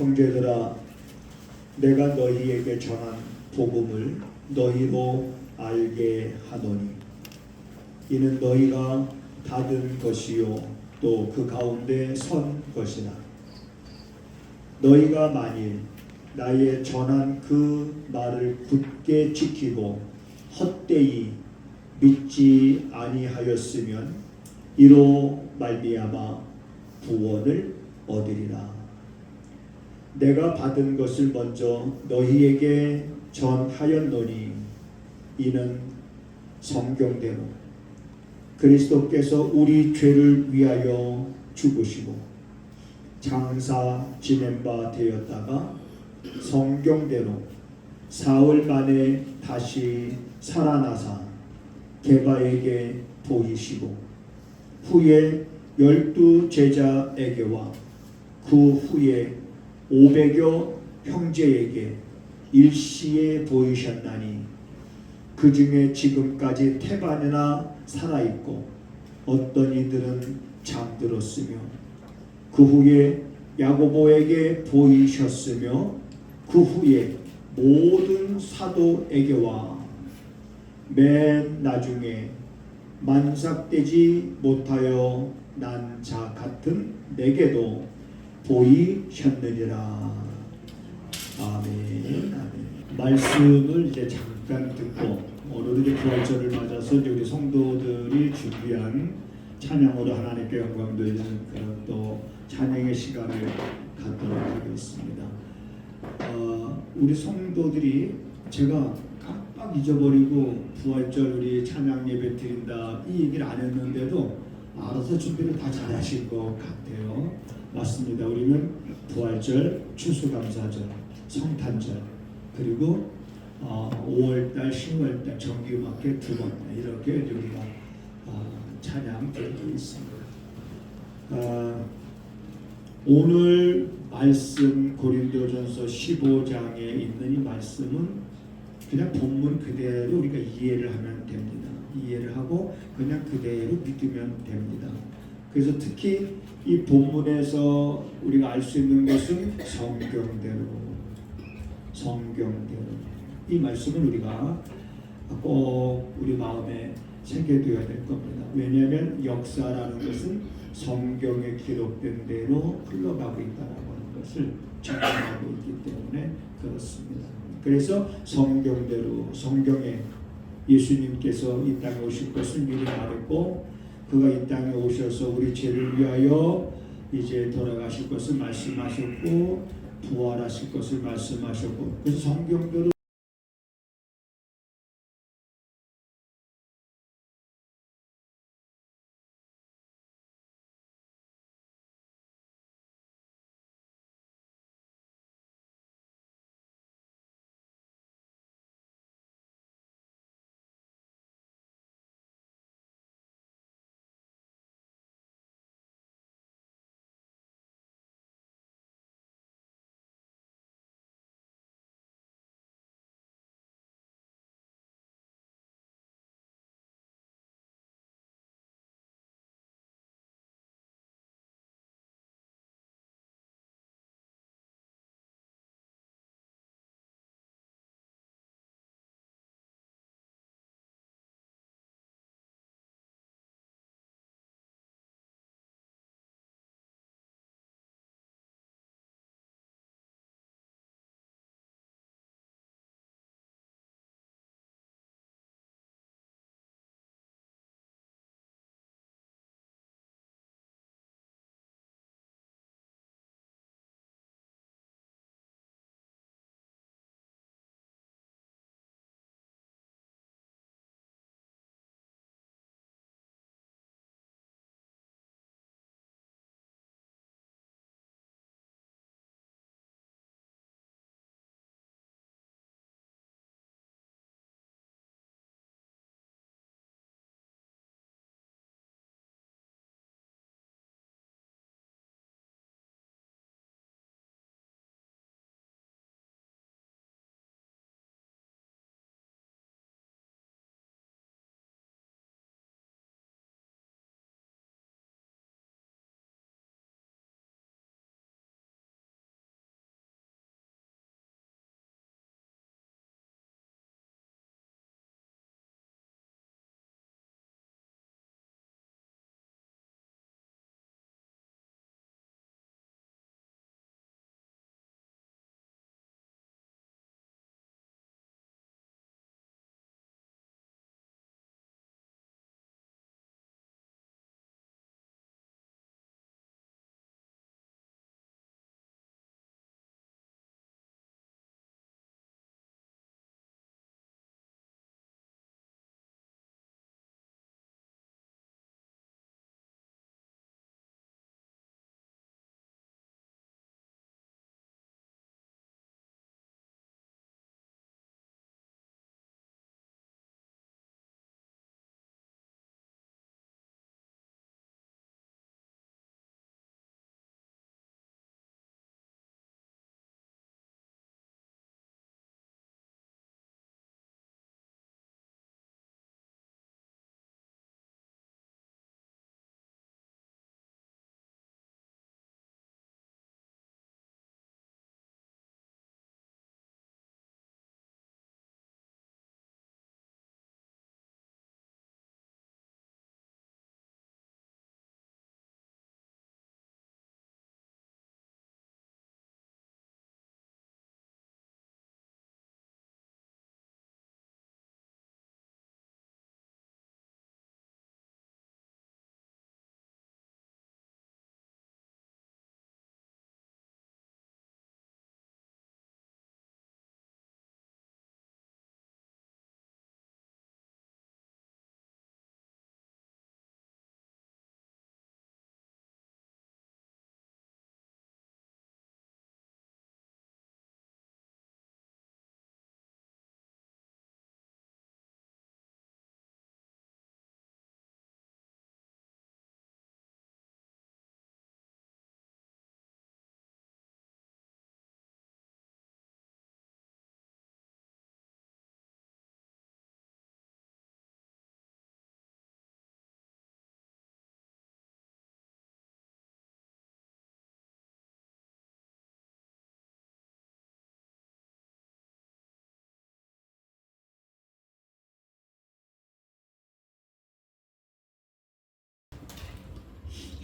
형제들아 내가 너희에게 전한 복음을 너희로 알게 하노니 이는 너희가 받은 것이요 또 그 가운데 선 것이나 너희가 만일 나의 전한 그 말을 굳게 지키고 헛되이 믿지 아니하였으면 이로 말미암아 구원을 얻으리라. 내가 받은 것을 먼저 너희에게 전하였노니 이는 성경대로. 그리스도께서 우리 죄를 위하여 죽으시고 장사 지낸 바 되었다가 성경대로 사흘 만에 다시 살아나사 게바에게 보이시고 후에 열두 제자에게와 그 후에 오백여 형제에게 일시에 보이셨나니 그 중에 지금까지 태반이나 살아 있고 어떤 이들은 잠들었으며 그 후에 야고보에게 보이셨으며 그 후에 모든 사도에게와 맨 나중에 만삭되지 못하여 난 자 같은 내게도 보이셨느니라. 아멘. 아멘. 말씀을 이제 잠깐 듣고 오늘 이제 부활절을 맞아서 이제 우리 성도들이 준비한 찬양으로 하나님께 영광 돌리는 그런 또 찬양의 시간을 갖도록 하겠습니다. 어, 우리 성도들이 제가 깜빡 잊어버리고 부활절 우리 찬양 예배 드린다 이 얘기를 안 했는데도 알아서 준비를 다 잘하신 것 같아요. 맞습니다. 우리는 부활절, 추수감사절, 성탄절 그리고 어, 5월달, 10월달 정기음악회 두번 이렇게 우리가 어, 찬양 드리고 있습니다. 어, 오늘 말씀 고린도전서 15장에 있는 이 말씀은 그냥 본문 그대로 우리가 이해를 하면 됩니다. 이해를 하고 그냥 그대로 믿으면 됩니다. 그래서 특히 이 본문에서 우리가 알 수 있는 것은 성경대로 성경대로 이 말씀을 우리가 꼭 우리 마음에 새겨둬야 될 겁니다. 왜냐하면 역사라는 것은 성경에 기록된 대로 흘러가고 있다라고 하는 것을 증명하고 있기 때문에 그렇습니다. 그래서 성경대로 성경에 예수님께서 이 땅에 오실 것을 미리 말했고 그가 이 땅에 오셔서 우리 죄를 위하여 이제 돌아가실 것을 말씀하셨고 부활하실 것을 말씀하셨고 그래서 성경대로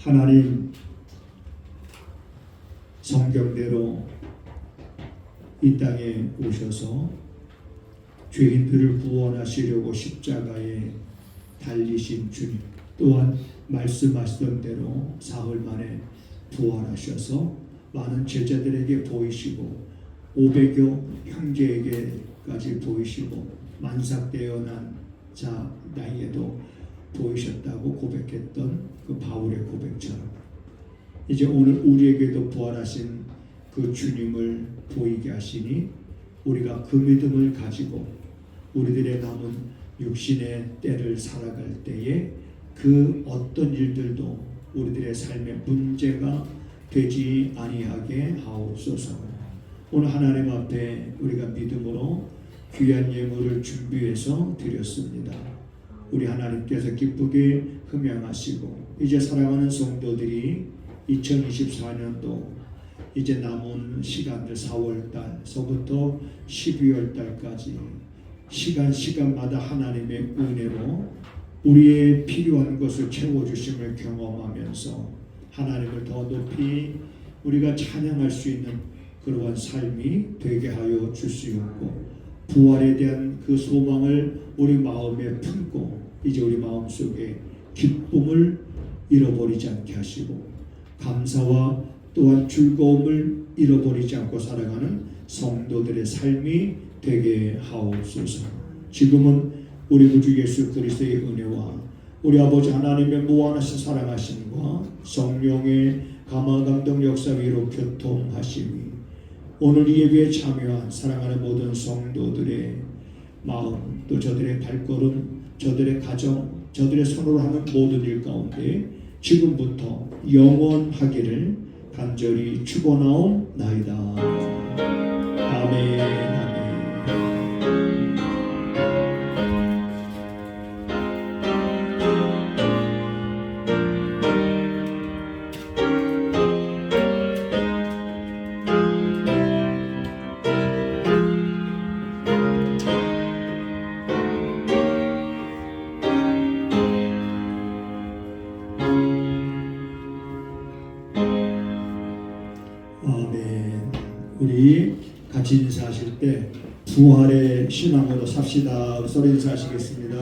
하나님 성경대로 이 땅에 오셔서 죄인들을 구원하시려고 십자가에 달리신 주님 또한 말씀하시던 대로 사흘 만에 부활하셔서 많은 제자들에게 보이시고 500여 형제에게까지 보이시고 만삭되어 난자 나이에도 보이셨다고 고백했던 그 바울의 고백처럼 이제 오늘 우리에게도 부활하신 그 주님을 보이게 하시니 우리가 그 믿음을 가지고 우리들의 남은 육신의 때를 살아갈 때에 그 어떤 일들도 우리들의 삶의 문제가 되지 아니하게 하옵소서. 오늘 하나님 앞에 우리가 믿음으로 귀한 예물을 준비해서 드렸습니다. 우리 하나님께서 기쁘게 흠양하시고 이제 살아가는 성도들이 2024년도 이제 남은 시간들 4월 달서부터 12월 달까지 시간 시간마다 하나님의 은혜로 우리의 필요한 것을 채워 주심을 경험하면서 하나님을 더 높이 우리가 찬양할 수 있는 그러한 삶이 되게 하여 주시옵고 부활에 대한 그 소망을 우리 마음에 품고 이제 우리 마음속에 기쁨을 잃어버리지 않게 하시고 감사와 또한 즐거움을 잃어버리지 않고 살아가는 성도들의 삶이 되게 하옵소서. 지금은 우리 구주 예수 그리스도의 은혜와 우리 아버지 하나님의 무한하신 사랑하심과 성령의 감화 감동 역사 위로 교통하심이 오늘 이 예배에 참여한 사랑하는 모든 성도들의 마음 또 저들의 발걸음 저들의 가정 저들의 손으로 하는 모든 일 가운데 지금부터 영원하기를 간절히 축원하옵나이다. 아멘. 아멘. 사하실 때 부활의 신앙으로 삽시다. 소리 인사하시겠습니다.